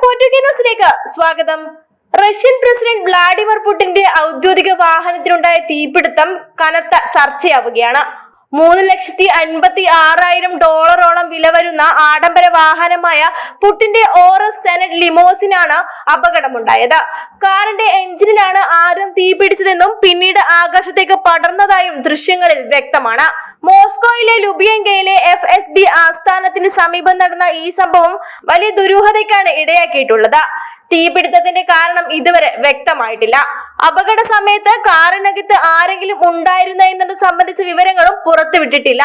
ഫോർട്ടുഗേ ന്യൂസിലേക്ക് സ്വാഗതം. Russian president Vladimir പുടിന്റെ ഔദ്യോഗിക വാഹനത്തിനുണ്ടായ തീപിടുത്തം കനത്ത ചർച്ചയാവുകയാണ്. മൂന്ന് ലക്ഷത്തി അൻപത്തി ആറായിരം ഡോളറോളം വില വരുന്ന ആഡംബര വാഹനമായ പുട്ടിന്റെ ഓറസ് സെനറ്റ് ലിമോസിനാണ് അപകടമുണ്ടായത്. കാറിന്റെ എഞ്ചിനിലാണ് ആദ്യം തീപിടിച്ചതെന്നും പിന്നീട് ആകാശത്തേക്ക് പടർന്നതായും ദൃശ്യങ്ങളിൽ വ്യക്തമാണ്. മോസ്കോയിലെ ലുബിയങ്കയിലെ എഫ് എസ് ബി ആസ്ഥാനത്തിന് സമീപം നടന്ന ഈ സംഭവം വലിയ ദുരൂഹതയ്ക്കാണ് ഇടയാക്കിയിട്ടുള്ളത്. തീപിടുത്തത്തിന്റെ കാരണം ഇതുവരെ വ്യക്തമായിട്ടില്ല. അപകട സമയത്ത് കാറിനകത്ത് ആരെങ്കിലും ഉണ്ടായിരുന്ന എന്നത് സംബന്ധിച്ച വിവരങ്ങളും പുറത്തുവിട്ടിട്ടില്ല.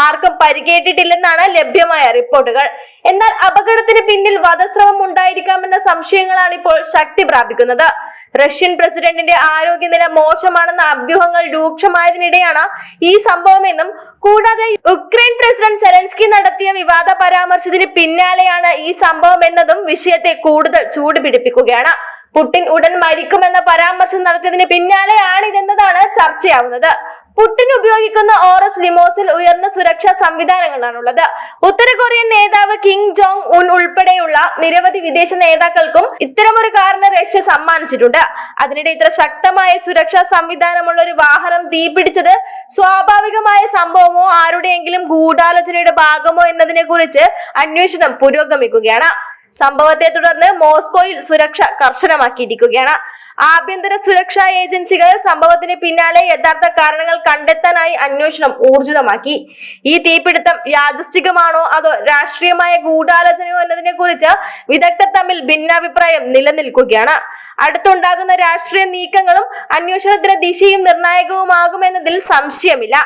ആർക്കും പരിക്കേറ്റിട്ടില്ലെന്നാണ് ലഭ്യമായ റിപ്പോർട്ടുകൾ. എന്നാൽ അപകടത്തിന് പിന്നിൽ വധശ്രമം ഉണ്ടായിരിക്കാമെന്ന സംശയങ്ങളാണ് ഇപ്പോൾ ശക്തി പ്രാപിക്കുന്നത്. റഷ്യൻ പ്രസിഡന്റിന്റെ ആരോഗ്യനില മോശമാണെന്ന അഭ്യൂഹങ്ങൾ രൂക്ഷമായതിനിടെയാണ് ഈ സംഭവമെന്നും കൂടാതെ യുക്രൈൻ പ്രസിഡന്റ് സെലൻസ്കി നടത്തിയ വിവാദ പരാമർശത്തിന് പിന്നാലെയാണ് ഈ സംഭവം എന്നതും വിഷയത്തെ കൂടുതൽ ചൂടുപിടിപ്പിക്കുകയാണ്. പുടിൻ ഉടൻ മരിക്കുമെന്ന പരാമർശം നടത്തിയതിന് പിന്നാലെയാണിതെന്നതാണ് ചർച്ചയാവുന്നത്. പുടിൻ ഉപയോഗിക്കുന്ന ഓറസ് ലിമോസിൽ ഉയർന്ന സുരക്ഷാ സംവിധാനങ്ങളാണുള്ളത്. ഉത്തര കൊറിയൻ നേതാവ് കിങ് ജോങ് ഉൻ ഉൾപ്പെടെയുള്ള നിരവധി വിദേശ നേതാക്കൾക്കും ഇത്തരമൊരു കാറിന് റഷ്യ സമ്മാനിച്ചിട്ടുണ്ട്. അതിനിടെ ഇത്ര ശക്തമായ സുരക്ഷാ സംവിധാനമുള്ള ഒരു വാഹനം തീപിടിച്ചത് സ്വാഭാവികമായ സംഭവമോ ആരുടെയെങ്കിലും ഗൂഢാലോചനയുടെ ഭാഗമോ എന്നതിനെ കുറിച്ച് അന്വേഷണം പുരോഗമിക്കുകയാണ്. സംഭവത്തെ തുടർന്ന് മോസ്കോയിൽ സുരക്ഷ കർശനമാക്കിയിരിക്കുകയാണ്. ആഭ്യന്തര സുരക്ഷാ ഏജൻസികൾ സംഭവത്തിന് പിന്നാലെ യഥാർത്ഥ കാരണങ്ങൾ കണ്ടെത്താനായി അന്വേഷണം ഊർജിതമാക്കി. ഈ തീപിടുത്തം യാദൃശ്ചികമാണോ അതോ രാഷ്ട്രീയമായ ഗൂഢാലോചനയോ എന്നതിനെ കുറിച്ച് വിദഗ്ധർ തമ്മിൽ ഭിന്നാഭിപ്രായം നിലനിൽക്കുകയാണ്. അടുത്തുണ്ടാകുന്ന രാഷ്ട്രീയ നീക്കങ്ങളും അന്വേഷണത്തിന്റെ ദിശയും നിർണായകവുമാകുമെന്നതിൽ സംശയമില്ല.